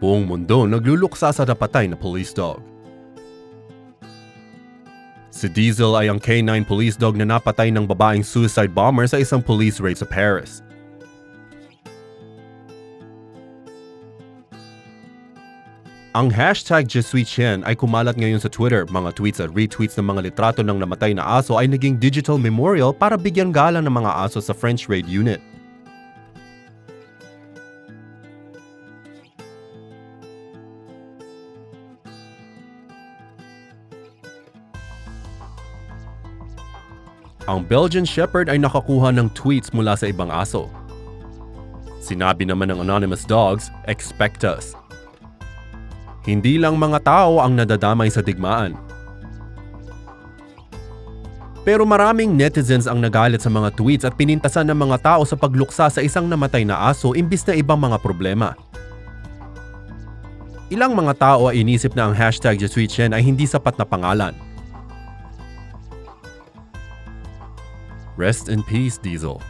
Buong mundo nagluluksa sa napatay na police dog. Si Diesel ay ang K9 police dog na napatay ng babaeng suicide bomber sa isang police raid sa Paris. Ang hashtag JeSuiChen ay kumalat ngayon sa Twitter. Mga tweets at retweets ng mga litrato ng namatay na aso ay naging digital memorial para bigyan galang ng mga aso sa French Raid Unit. Ang Belgian Shepherd ay nakakuha ng tweets mula sa ibang aso. Sinabi naman ng anonymous dogs, expect us. Hindi lang mga tao ang nadadamay sa digmaan. Pero maraming netizens ang nagalit sa mga tweets at pinintasan ng mga tao sa pagluksa sa isang namatay na aso imbis na ibang mga problema. Ilang mga tao ay inisip na ang hashtag JeSuiChen ay hindi sapat na pangalan. Rest in peace, Diesel.